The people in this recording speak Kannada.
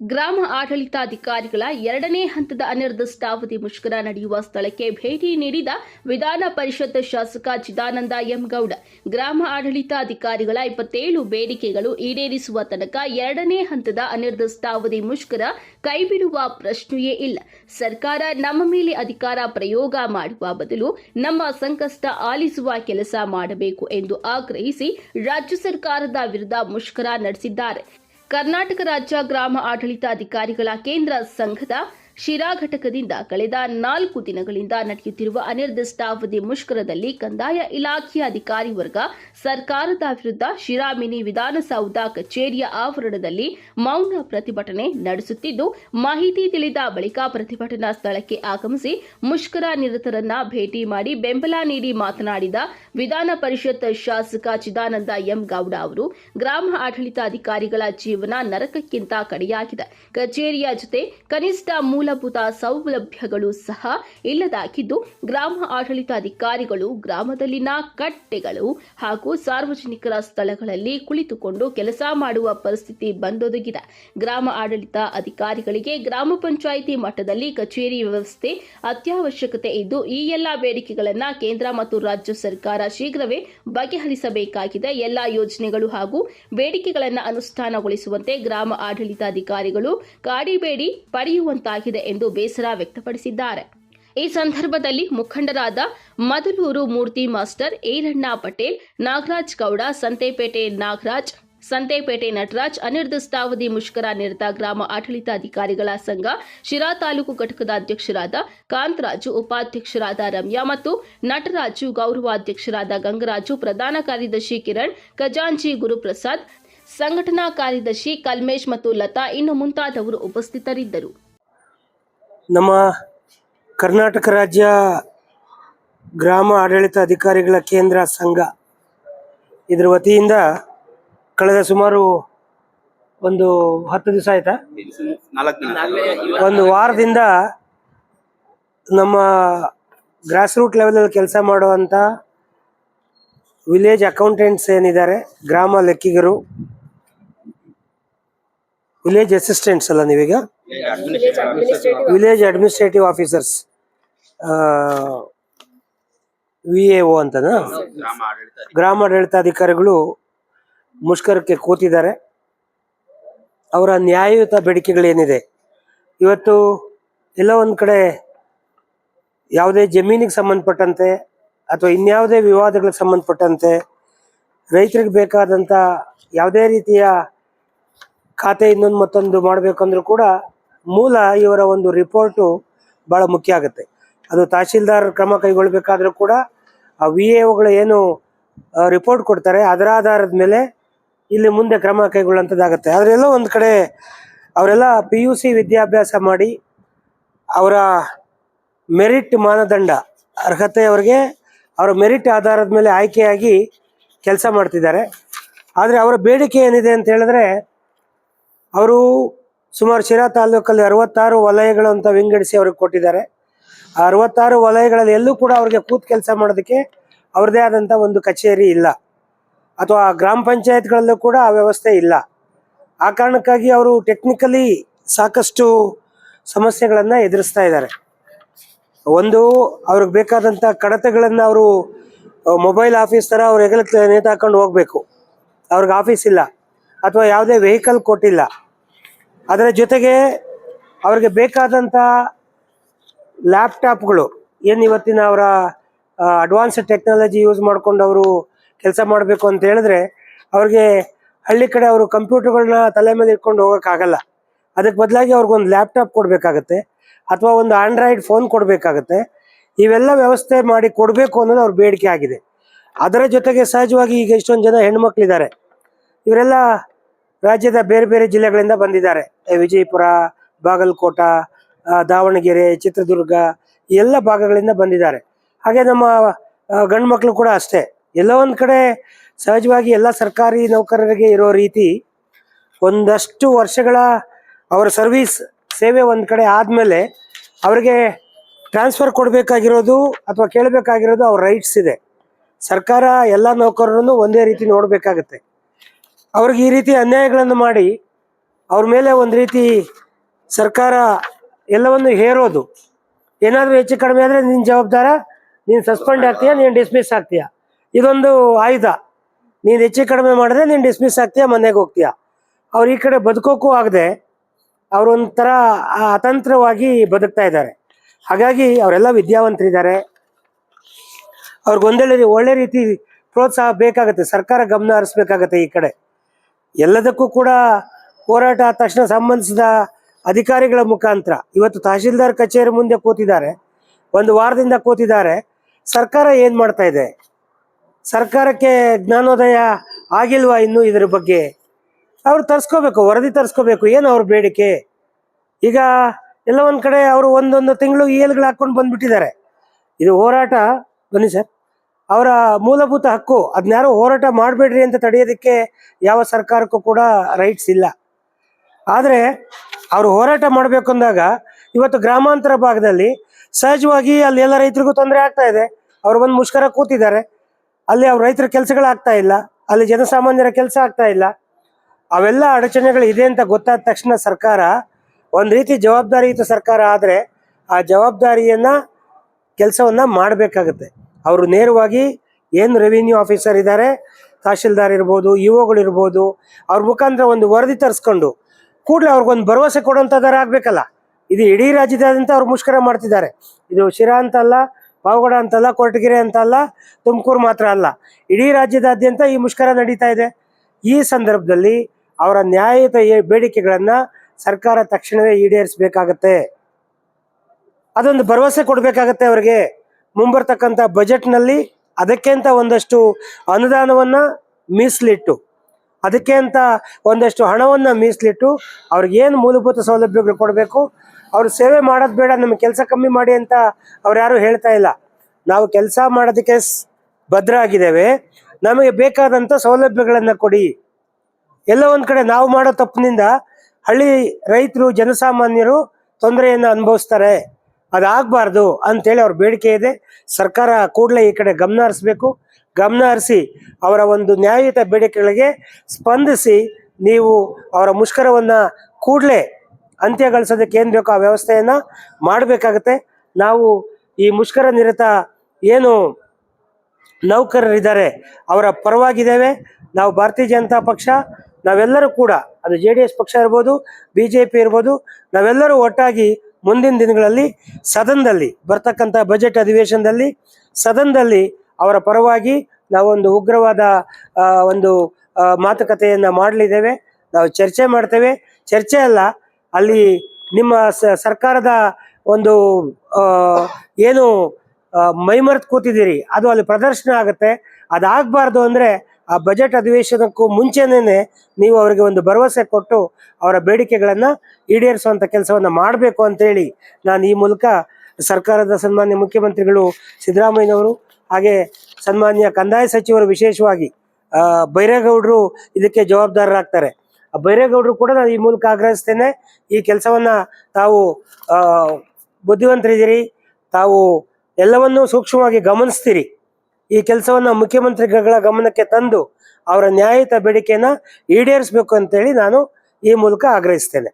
ಗ್ರಾಮ ಆಡಳಿತಾಧಿಕಾರಿಗಳ ಎರಡನೇ ಹಂತದ ಅನಿರ್ದಿಷ್ಟಾವಧಿ ಮುಷ್ಕರ ನಡೆಯುವ ಸ್ಥಳಕ್ಕೆ ಭೇಟಿ ನೀಡಿದ ವಿಧಾನ ಪರಿಷತ್ ಶಾಸಕ ಚಿದಾನಂದ ಎಂ ಗೌಡ ಗ್ರಾಮ ಆಡಳಿತಾಧಿಕಾರಿಗಳ ಇಪ್ಪತ್ತೇಳು ಬೇಡಿಕೆಗಳು ಈಡೇರಿಸುವ ತನಕ ಎರಡನೇ ಹಂತದ ಅನಿರ್ದಿಷ್ಟಾವಧಿ ಮುಷ್ಕರ ಕೈಬಿಡುವ ಪ್ರಶ್ನೆಯೇ ಇಲ್ಲ. ಸರ್ಕಾರ ನಮ್ಮ ಮೇಲೆ ಅಧಿಕಾರ ಪ್ರಯೋಗ ಮಾಡುವ ಬದಲು ನಮ್ಮ ಸಂಕಷ್ಟ ಆಲಿಸುವ ಕೆಲಸ ಮಾಡಬೇಕು ಎಂದು ಆಗ್ರಹಿಸಿ ರಾಜ್ಯ ಸರ್ಕಾರದ ವಿರುದ್ಧ ಮುಷ್ಕರ ನಡೆಸಿದ್ದಾರೆ. ಕರ್ನಾಟಕ ರಾಜ್ಯ ಗ್ರಾಮ ಆಡಳಿತ ಅಧಿಕಾರಿಗಳ ಕೇಂದ್ರ ಸಂಘದ ಶಿರಾ ಘಟಕದಿಂದ ಕಳೆದ ನಾಲ್ಕು ದಿನಗಳಿಂದ ನಡೆಯುತ್ತಿರುವ ಅನಿರ್ದಿಷ್ಟಾವಧಿ ಮುಷ್ಕರದಲ್ಲಿ ಕಂದಾಯ ಇಲಾಖೆಯ ಅಧಿಕಾರಿ ವರ್ಗ, ಸರ್ಕಾರದ ವಿರುದ್ಧ ಶಿರಾ ಮಿನಿ ವಿಧಾನಸೌಧ ಕಚೇರಿಯ ಆವರಣದಲ್ಲಿ ಮೌನ ಪ್ರತಿಭಟನೆ ನಡೆಸುತ್ತಿದ್ದು, ಮಾಹಿತಿ ತಿಳಿದ ಬಳಿಕ ಪ್ರತಿಭಟನಾ ಸ್ಥಳಕ್ಕೆ ಆಗಮಿಸಿ ಮುಷ್ಕರ ನಿರತರನ್ನ ಭೇಟಿ ಮಾಡಿ ಬೆಂಬಲ ನೀಡಿ ಮಾತನಾಡಿದ ವಿಧಾನ ಪರಿಷತ್ ಶಾಸಕ ಚಿದಾನಂದ ಎಂ ಗೌಡ ಅವರು, ಗ್ರಾಮ ಆಡಳಿತಾಧಿಕಾರಿಗಳ ಜೀವನ ನರಕಕ್ಕಿಂತ ಕಡೆಯಾಗಿದೆ. ಕಚೇರಿಯ ಜೊತೆ ಕನಿಷ್ಠ ಮೂಲಭೂತ ಸೌಲಭ್ಯಗಳು ಸಹ ಇಲ್ಲದಾಗಿದ್ದು, ಗ್ರಾಮ ಆಡಳಿತಾಧಿಕಾರಿಗಳು ಗ್ರಾಮದಲ್ಲಿನ ಕಟ್ಟೆಗಳು ಹಾಗೂ ಸಾರ್ವಜನಿಕರ ಸ್ಥಳಗಳಲ್ಲಿ ಕುಳಿತುಕೊಂಡು ಕೆಲಸ ಮಾಡುವ ಪರಿಸ್ಥಿತಿ ಬಂದೊದಗಿದೆ. ಗ್ರಾಮ ಆಡಳಿತ ಅಧಿಕಾರಿಗಳಿಗೆ ಗ್ರಾಮ ಪಂಚಾಯಿತಿ ಮಟ್ಟದಲ್ಲಿ ಕಚೇರಿ ವ್ಯವಸ್ಥೆ ಅತ್ಯವಶ್ಯಕತೆ ಇದ್ದು, ಈ ಎಲ್ಲ ಬೇಡಿಕೆಗಳನ್ನು ಕೇಂದ್ರ ಮತ್ತು ರಾಜ್ಯ ಸರ್ಕಾರ ಶೀಘ್ರವೇ ಬಗೆಹರಿಸಬೇಕಾಗಿದೆ. ಎಲ್ಲ ಯೋಜನೆಗಳು ಹಾಗೂ ಬೇಡಿಕೆಗಳನ್ನು ಅನುಷ್ಠಾನಗೊಳಿಸುವಂತೆ ಗ್ರಾಮ ಆಡಳಿತಾಧಿಕಾರಿಗಳು ಕಾಡಿಬೇಡಿ, ಪಡೆಯುವಂತಾಗಿದೆ. ಎಂದು ಬೇಸರ ವ್ಯಕ್ತಪಡಿಸಿದ್ದಾರೆ. ಈ ಸಂದರ್ಭದಲ್ಲಿ ಮುಖಂಡರಾದ ಮದಲೂರು ಮೂರ್ತಿ ಮಾಸ್ಟರ್ ಏರಣ್ಣ ಪಟೇಲ್, ನಾಗರಾಜ್ ಗೌಡ, ಸಂತೆಪೇಟೆ ನಾಗರಾಜ್, ಸಂತೆಪೇಟೆ ನಟರಾಜ್ ಅನಿರ್ದಿಷ್ಟಾವಧಿ ಮುಷ್ಕರ ನಿರತ ಗ್ರಾಮ ಆಡಳಿತಾಧಿಕಾರಿಗಳ ಸಂಘ, ಶಿರಾ ತಾಲೂಕು ಘಟಕದ ಅಧ್ಯಕ್ಷರಾದ ಕಾಂತರಾಜು, ಉಪಾಧ್ಯಕ್ಷರಾದ ರಮ್ಯಾ ಮತ್ತು ನಟರಾಜು, ಗೌರವಾಧ್ಯಕ್ಷರಾದ ಗಂಗರಾಜು, ಪ್ರಧಾನ ಕಾರ್ಯದರ್ಶಿ ಕಿರಣ್, ಖಜಾಂಚಿ ಗುರುಪ್ರಸಾದ್, ಸಂಘಟನಾ ಕಾರ್ಯದರ್ಶಿ ಕಲ್ಮೇಶ್ ಮತ್ತು ಲತಾ ಇನ್ನು ಮುಂತಾದವರು ಉಪಸ್ಥಿತರಿದ್ದರು. ನಮ್ಮ ಕರ್ನಾಟಕ ರಾಜ್ಯ ಗ್ರಾಮ ಆಡಳಿತ ಅಧಿಕಾರಿಗಳ ಕೇಂದ್ರ ಸಂಘ. ಇದ್ರ ವತಿಯಿಂದ ಕಳೆದ ಸುಮಾರು ಒಂದು ಹತ್ತು ದಿವಸ ಆಯ್ತಾ? ಒಂದು ವಾರದಿಂದ ನಮ್ಮ ಗ್ರಾಸ್ ರೂಟ್ ಲೆವೆಲಲ್ಲಿ ಕೆಲಸ ಮಾಡುವಂಥ ವಿಲೇಜ್ ಅಕೌಂಟೆಂಟ್ಸ್ ಏನಿದ್ದಾರೆ ಗ್ರಾಮ ಲೆಕ್ಕಿಗರು ವಿಲೇಜ್ ಅಸಿಸ್ಟೆಂಟ್ಸ್ ಅಲ್ಲ ನೀವೀಗ? Village administrative officers V A O ಅಂತನಾ? ಗ್ರಾಮ ಆಡಳಿತ ಗ್ರಾಮ ಆಡಳಿತಾಧಿಕಾರಿಗಳು ಮುಷ್ಕರಕ್ಕೆ ಕೂತಿದ್ದಾರೆ. ಅವರ ನ್ಯಾಯಯುತ ಬೇಡಿಕೆಗಳೇನಿದೆ? ಇವತ್ತು ಎಲ್ಲ ಒಂದು ಕಡೆ ಯಾವುದೇ ಜಮೀನಿಗೆ ಸಂಬಂಧಪಟ್ಟಂತೆ ಅಥವಾ ಇನ್ಯಾವುದೇ ವಿವಾದಗಳಿಗೆ ಸಂಬಂಧಪಟ್ಟಂತೆ ರೈತರಿಗೆ ಬೇಕಾದಂಥ ಯಾವುದೇ ರೀತಿಯ ಖಾತೆ ಇನ್ನೊಂದು ಮತ್ತೊಂದು ಮಾಡಬೇಕಂದ್ರೂ ಕೂಡ ಮೂಲ ಇವರ ಒಂದು ರಿಪೋರ್ಟು ಭಾಳ ಮುಖ್ಯ ಆಗುತ್ತೆ. ಅದು ತಹಶೀಲ್ದಾರ್ ಕ್ರಮ ಕೈಗೊಳ್ಳಬೇಕಾದ್ರೂ ಕೂಡ, ಆ ವಿ ಎಗಳು ಏನು ರಿಪೋರ್ಟ್ ಕೊಡ್ತಾರೆ, ಅದರ ಆಧಾರದ ಮೇಲೆ ಇಲ್ಲಿ ಮುಂದೆ ಕ್ರಮ ಕೈಗೊಳ್ಳುವಂಥದ್ದಾಗುತ್ತೆ ಅದರೆಲ್ಲ ಒಂದು ಕಡೆ ಅವರೆಲ್ಲ ಪಿ ಯು ಸಿ ವಿದ್ಯಾಭ್ಯಾಸ ಮಾಡಿ ಅವರ ಮೆರಿಟ್ ಮಾನದಂಡ, ಅರ್ಹತೆ ಅವರಿಗೆ ಅವರ ಮೆರಿಟ್ ಆಧಾರದ ಮೇಲೆ ಆಯ್ಕೆಯಾಗಿ ಕೆಲಸ ಮಾಡ್ತಿದ್ದಾರೆ. ಆದರೆ ಅವರ ಬೇಡಿಕೆ ಏನಿದೆ ಅಂತ ಹೇಳಿದ್ರೆ, ಅವರು ಸುಮಾರು ಶಿರಾ ತಾಲೂಕಲ್ಲಿ ಅರವತ್ತಾರು ವಲಯಗಳು ಅಂತ ವಿಂಗಡಿಸಿ ಅವ್ರಿಗೆ ಕೊಟ್ಟಿದ್ದಾರೆ. ಆ ಅರವತ್ತಾರು ವಲಯಗಳಲ್ಲಿ ಎಲ್ಲೂ ಕೂಡ ಅವ್ರಿಗೆ ಕೂತ್ ಕೆಲಸ ಮಾಡೋದಕ್ಕೆ ಅವ್ರದೇ ಆದಂಥ ಒಂದು ಕಚೇರಿ ಇಲ್ಲ. ಅಥವಾ ಗ್ರಾಮ ಪಂಚಾಯತ್ಗಳಲ್ಲೂ ಕೂಡ ಆ ವ್ಯವಸ್ಥೆ ಇಲ್ಲ. ಆ ಕಾರಣಕ್ಕಾಗಿ ಅವರು ಟೆಕ್ನಿಕಲಿ ಸಾಕಷ್ಟು ಸಮಸ್ಯೆಗಳನ್ನು ಎದುರಿಸ್ತಾ ಇದ್ದಾರೆ. ಒಂದು, ಅವ್ರಿಗೆ ಬೇಕಾದಂಥ ಕಡತಗಳನ್ನು ಅವರು ಮೊಬೈಲ್ ಆಫೀಸ್ ಥರ ಅವ್ರ ಹೆಗಲಕ್ಕೆ ನೇತಾಕೊಂಡು ಹೋಗಬೇಕು. ಅವ್ರಿಗೆ ಆಫೀಸ್ ಇಲ್ಲ. ಅಥವಾ ಯಾವುದೇ ವೆಹಿಕಲ್ ಕೊಟ್ಟಿಲ್ಲ. ಅದರ ಜೊತೆಗೆ ಅವರಿಗೆ ಬೇಕಾದಂಥ ಲ್ಯಾಪ್ಟಾಪ್ಗಳು, ಏನು ಇವತ್ತಿನ ಅವರ ಅಡ್ವಾನ್ಸ್ ಟೆಕ್ನಾಲಜಿ ಯೂಸ್ ಮಾಡ್ಕೊಂಡು ಅವರು ಕೆಲಸ ಮಾಡಬೇಕು ಅಂತ ಹೇಳಿದ್ರೆ ಅವ್ರಿಗೆ ಹಳ್ಳಿ ಕಡೆ ಅವರು ಕಂಪ್ಯೂಟರ್ಗಳನ್ನ ತಲೆ ಮೇಲೆ ಇಟ್ಕೊಂಡು ಹೋಗೋಕ್ಕಾಗಲ್ಲ. ಅದಕ್ಕೆ ಬದಲಾಗಿ ಅವ್ರಿಗೊಂದು ಲ್ಯಾಪ್ಟಾಪ್ ಕೊಡಬೇಕಾಗತ್ತೆ, ಅಥವಾ ಒಂದು ಆಂಡ್ರಾಯ್ಡ್ ಫೋನ್ ಕೊಡಬೇಕಾಗತ್ತೆ. ಇವೆಲ್ಲ ವ್ಯವಸ್ಥೆ ಮಾಡಿ ಕೊಡಬೇಕು ಅನ್ನೋದು ಅವ್ರ ಬೇಡಿಕೆ ಆಗಿದೆ. ಅದರ ಜೊತೆಗೆ ಸಹಜವಾಗಿ ಈಗ ಎಷ್ಟೊಂದು ಜನ ಹೆಣ್ಮಕ್ಳಿದ್ದಾರೆ. ಇವರೆಲ್ಲ ರಾಜ್ಯದ ಬೇರೆ ಬೇರೆ ಜಿಲ್ಲೆಗಳಿಂದ ಬಂದಿದ್ದಾರೆ. ವಿಜಯಪುರ, ಬಾಗಲಕೋಟ ದಾವಣಗೆರೆ, ಚಿತ್ರದುರ್ಗ ಎಲ್ಲ ಭಾಗಗಳಿಂದ ಬಂದಿದ್ದಾರೆ. ಹಾಗೆ ನಮ್ಮ ಗಂಡು ಮಕ್ಕಳು ಕೂಡ ಅಷ್ಟೇ. ಎಲ್ಲ ಒಂದು ಕಡೆ ಸಹಜವಾಗಿ ಎಲ್ಲ ಸರ್ಕಾರಿ ನೌಕರರಿಗೆ ಇರೋ ರೀತಿ ಒಂದಷ್ಟು ವರ್ಷಗಳ ಅವರ ಸರ್ವಿಸ್ ಸೇವೆ ಒಂದು ಕಡೆ ಆದಮೇಲೆ ಅವರಿಗೆ ಟ್ರಾನ್ಸ್ಫರ್ ಕೊಡಬೇಕಾಗಿರೋದು ಅಥವಾ ಕೇಳಬೇಕಾಗಿರೋದು ಅವ್ರ ರೈಟ್ಸ್ ಇದೆ. ಸರ್ಕಾರ ಎಲ್ಲ ನೌಕರರನ್ನು ಒಂದೇ ರೀತಿ ನೋಡಬೇಕಾಗತ್ತೆ. ಅವ್ರಿಗೆ ಈ ರೀತಿ ಅನ್ಯಾಯಗಳನ್ನು ಮಾಡಿ ಅವ್ರ ಮೇಲೆ ಒಂದು ರೀತಿ ಸರ್ಕಾರ ಎಲ್ಲವನ್ನು ಹೇರೋದು. ಏನಾದರೂ ಹೆಚ್ಚು ಕಡಿಮೆ ಆದರೆ ನಿನ್ನ ಜವಾಬ್ದಾರ, ನೀನು ಸಸ್ಪೆಂಡ್ ಆಗ್ತೀಯಾ, ನೀನು ಡಿಸ್ಮಿಸ್ ಆಗ್ತೀಯಾ? ಇದೊಂದು ಆಯುಧ. ನೀನು ಹೆಚ್ಚು ಕಡಿಮೆ ಮಾಡಿದ್ರೆ ನೀನು ಡಿಸ್ಮಿಸ್ ಆಗ್ತೀಯಾ, ಮನೆಗೆ ಹೋಗ್ತೀಯಾ? ಅವ್ರು ಈ ಕಡೆ ಬದುಕೋಕ್ಕೂ ಆಗದೆ ಅವರೊಂಥರ ಅತಂತ್ರವಾಗಿ ಬದುಕ್ತಾ ಇದ್ದಾರೆ. ಹಾಗಾಗಿ ಅವರೆಲ್ಲ ವಿದ್ಯಾವಂತರಿದ್ದಾರೆ. ಅವ್ರಿಗೆ ರೀ- ಒಳ್ಳೆ ರೀತಿ ಪ್ರೋತ್ಸಾಹ ಬೇಕಾಗುತ್ತೆ, ಸರ್ಕಾರ ಗಮನ ಹರಿಸ್ಬೇಕಾಗತ್ತೆ ಈ ಕಡೆ. ಎಲ್ಲದಕ್ಕೂ ಕೂಡ ಹೋರಾಟ ತಕ್ಷಣ ಸಂಬಂಧಿಸಿದ ಅಧಿಕಾರಿಗಳ ಮುಖಾಂತರ ಇವತ್ತು ತಹಶೀಲ್ದಾರ್ ಕಚೇರಿ ಮುಂದೆ ಕೂತಿದ್ದಾರೆ. ಒಂದು ವಾರದಿಂದ ಕೂತಿದ್ದಾರೆ. ಸರ್ಕಾರ ಏನ್ ಮಾಡ್ತಾ ಇದೆ? ಸರ್ಕಾರಕ್ಕೆ ಜ್ಞಾನೋದಯ ಆಗಿಲ್ವಾ ಇನ್ನು ಇದರ ಬಗ್ಗೆ? ಅವ್ರು ತರ್ಸ್ಕೋಬೇಕು, ವರದಿ ತರ್ಸ್ಕೋಬೇಕು. ಏನು ಅವ್ರ ಬೇಡಿಕೆ? ಈಗ ಎಲ್ಲ ಒಂದ್ ಕಡೆ ಅವರು ಒಂದೊಂದು ತಿಂಗಳು ಏಲ್ಗಳು ಹಾಕೊಂಡು ಬಂದ್ಬಿಟ್ಟಿದ್ದಾರೆ. ಇದು ಹೋರಾಟ ಬನ್ನಿ ಸರ್. ಅವರ ಮೂಲಭೂತ ಹಕ್ಕು ಅದನ್ಯಾರೋ ಹೋರಾಟ ಮಾಡಬೇಡ್ರಿ ಅಂತ ತಡೆಯೋದಕ್ಕೆ ಯಾವ ಸರ್ಕಾರಕ್ಕೂ ಕೂಡ ರೈಟ್ಸ್ ಇಲ್ಲ. ಆದರೆ ಅವರು ಹೋರಾಟ ಮಾಡಬೇಕು ಅಂದಾಗ ಇವತ್ತು ಗ್ರಾಮಾಂತರ ಭಾಗದಲ್ಲಿ ಸಹಜವಾಗಿ ಅಲ್ಲಿ ಎಲ್ಲ ರೈತರಿಗೂ ತೊಂದರೆ ಆಗ್ತಾ ಇದೆ. ಅವರು ಬಂದು ಮುಷ್ಕರ ಕೂತಿದ್ದಾರೆ. ಅಲ್ಲಿ ಅವ್ರ ರೈತರ ಕೆಲಸಗಳಾಗ್ತಾ ಇಲ್ಲ. ಅಲ್ಲಿ ಜನಸಾಮಾನ್ಯರ ಕೆಲಸ ಆಗ್ತಾ ಇಲ್ಲ. ಅವೆಲ್ಲ ಅಡಚಣೆಗಳು ಇದೆ ಅಂತ ಗೊತ್ತಾದ ತಕ್ಷಣ ಸರ್ಕಾರ ಒಂದು ರೀತಿ ಜವಾಬ್ದಾರಿಯುತ ಸರ್ಕಾರ ಆದರೆ ಆ ಜವಾಬ್ದಾರಿಯನ್ನ, ಕೆಲಸವನ್ನ ಮಾಡಬೇಕಾಗುತ್ತೆ. ಅವರು ನೇರವಾಗಿ ಏನು ರೆವಿನ್ಯೂ ಆಫೀಸರ್ ಇದ್ದಾರೆ ತಹಶೀಲ್ದಾರ್ ಇರ್ಬೋದು ಇ ಒಗಳಿರ್ಬೋದು ಅವ್ರ ಮುಖಾಂತರ ಒಂದು ವರದಿ ತರಿಸ್ಕೊಂಡು ಕೂಡಲೇ ಅವ್ರಿಗೊಂದು ಭರವಸೆ ಕೊಡೋಂಥದ್ದಾರ ಆಗಬೇಕಲ್ಲ. ಇದು ಇಡೀ ರಾಜ್ಯದಾದ್ಯಂತ ಅವ್ರು ಮುಷ್ಕರ ಮಾಡ್ತಿದ್ದಾರೆ. ಇದು ಶಿರಾ ಅಂತಲ್ಲ ಪಾವಗಡ ಅಂತಲ್ಲ ಕೊರಟಗೆರೆ ಅಂತಲ್ಲ ತುಮಕೂರು ಮಾತ್ರ ಅಲ್ಲ. ಇಡೀ ರಾಜ್ಯದಾದ್ಯಂತ ಈ ಮುಷ್ಕರ ನಡೀತಾ ಇದೆ. ಈ ಸಂದರ್ಭದಲ್ಲಿ ಅವರ ನ್ಯಾಯಯುತ ಬೇಡಿಕೆಗಳನ್ನು ಬೇಡಿಕೆಗಳನ್ನ ಸರ್ಕಾರ ತಕ್ಷಣವೇ ಈಡೇರಿಸಬೇಕಾಗತ್ತೆ. ಅದೊಂದು ಭರವಸೆ ಕೊಡಬೇಕಾಗತ್ತೆ ಅವರಿಗೆ. ಮುಂಬರ್ತಕ್ಕಂಥ ಬಜೆಟ್ನಲ್ಲಿ ಅದಕ್ಕೆ ಅಂತ ಒಂದಷ್ಟು ಅನುದಾನವನ್ನು ಮೀಸಲಿಟ್ಟು, ಅದಕ್ಕೆ ಅಂತ ಒಂದಷ್ಟು ಹಣವನ್ನು ಮೀಸಲಿಟ್ಟು ಅವ್ರಿಗೆ ಏನು ಮೂಲಭೂತ ಸೌಲಭ್ಯಗಳು ಕೊಡಬೇಕು, ಅವ್ರು ಸೇವೆ ಮಾಡೋದು ಬೇಡ, ನಮಗೆ ಕೆಲಸ ಕಮ್ಮಿ ಮಾಡಿ ಅಂತ ಅವ್ರು ಯಾರು ಹೇಳ್ತಾ ಇಲ್ಲ. ನಾವು ಕೆಲಸ ಮಾಡೋದಕ್ಕೆ ಭದ್ರ ಆಗಿದ್ದೇವೆ ನಮಗೆ ಬೇಕಾದಂಥ ಸೌಲಭ್ಯಗಳನ್ನು ಕೊಡಿ. ಎಲ್ಲ ಒಂದು ಕಡೆ ನಾವು ಮಾಡೋ ತಪ್ಪಿನಿಂದ ಹಳ್ಳಿ ರೈತರು, ಜನಸಾಮಾನ್ಯರು ತೊಂದರೆಯನ್ನು ಅನುಭವಿಸ್ತಾರೆ. ಅದಾಗಬಾರ್ದು ಅಂತೇಳಿ ಅವ್ರ ಬೇಡಿಕೆ ಇದೆ. ಸರ್ಕಾರ ಕೂಡಲೇ ಈ ಕಡೆ ಗಮನ ಹರಿಸ್ಬೇಕು. ಗಮನ ಹರಿಸಿ ಅವರ ಒಂದು ನ್ಯಾಯಯುತ ಬೇಡಿಕೆಗಳಿಗೆ ಸ್ಪಂದಿಸಿ ನೀವು ಅವರ ಮುಷ್ಕರವನ್ನು ಕೂಡಲೇ ಅಂತ್ಯಗೊಳಿಸೋದಕ್ಕೆ ಏನು ಬೇಕೋ ಆ ವ್ಯವಸ್ಥೆಯನ್ನು ಮಾಡಬೇಕಾಗತ್ತೆ. ನಾವು ಈ ಮುಷ್ಕರ ನಿರತ ಏನು ನೌಕರರಿದ್ದಾರೆ ಅವರ ಪರವಾಗಿದ್ದೇವೆ. ನಾವು ಭಾರತೀಯ ಜನತಾ ಪಕ್ಷ, ನಾವೆಲ್ಲರೂ ಕೂಡ, ಅದು ಜೆ ಡಿ ಎಸ್ ಪಕ್ಷ ಇರ್ಬೋದು, ಬಿ ಜೆ ಪಿ ಇರ್ಬೋದು, ನಾವೆಲ್ಲರೂ ಒಟ್ಟಾಗಿ ಮುಂದಿನ ದಿನಗಳಲ್ಲಿ ಸದನದಲ್ಲಿ ಬರ್ತಕ್ಕಂಥ ಬಜೆಟ್ ಅಧಿವೇಶನದಲ್ಲಿ ಸದನದಲ್ಲಿ ಅವರ ಪರವಾಗಿ ನಾವೊಂದು ಉಗ್ರವಾದ ಒಂದು ಮಾತುಕತೆಯನ್ನು ಮಾಡಲಿದ್ದೇವೆ. ನಾವು ಚರ್ಚೆ ಮಾಡ್ತೇವೆ. ಚರ್ಚೆ ಅಲ್ಲ, ಅಲ್ಲಿ ನಿಮ್ಮ ಸರ್ಕಾರದ ಒಂದು ಏನು ಮೈಮರೆತು ಕೂತಿದ್ದೀರಿ, ಅದು ಅಲ್ಲಿ ಪ್ರದರ್ಶನ ಆಗುತ್ತೆ. ಅದಾಗಬಾರ್ದು ಅಂದರೆ ಆ ಬಜೆಟ್ ಅಧಿವೇಶನಕ್ಕೂ ಮುಂಚೆನೇ ನೀವು ಅವರಿಗೆ ಒಂದು ಭರವಸೆ ಕೊಟ್ಟು ಅವರ ಬೇಡಿಕೆಗಳನ್ನು ಈಡೇರಿಸುವಂಥ ಕೆಲಸವನ್ನು ಮಾಡಬೇಕು ಅಂತೇಳಿ ನಾನು ಈ ಮೂಲಕ ಸರ್ಕಾರದ ಸನ್ಮಾನ್ಯ ಮುಖ್ಯಮಂತ್ರಿಗಳು ಸಿದ್ದರಾಮಯ್ಯನವರು ಹಾಗೆ ಸನ್ಮಾನ್ಯ ಕಂದಾಯ ಸಚಿವರು ವಿಶೇಷವಾಗಿ ಬೈರೇಗೌಡರು ಇದಕ್ಕೆ ಜವಾಬ್ದಾರರಾಗ್ತಾರೆ. ಆ, ಬೈರೇಗೌಡರು ಕೂಡ ನಾನು ಈ ಮೂಲಕ ಆಗ್ರಹಿಸ್ತೇನೆ. ಈ ಕೆಲಸವನ್ನು ತಾವು ಬುದ್ಧಿವಂತರಿದ್ದೀರಿ. ತಾವು ಎಲ್ಲವನ್ನೂ ಸೂಕ್ಷ್ಮವಾಗಿ ಗಮನಿಸ್ತೀರಿ. ಈ ಕೆಲಸವನ್ನು ಮುಖ್ಯಮಂತ್ರಿಗಳ ಗಮನಕ್ಕೆ ತಂದು ಅವರ ನ್ಯಾಯಯುತ ಬೇಡಿಕೆಯನ್ನ ಈಡೇರಿಸಬೇಕು ಅಂತೇಳಿ ನಾನು ಈ ಮೂಲಕ ಆಗ್ರಹಿಸ್ತೇನೆ.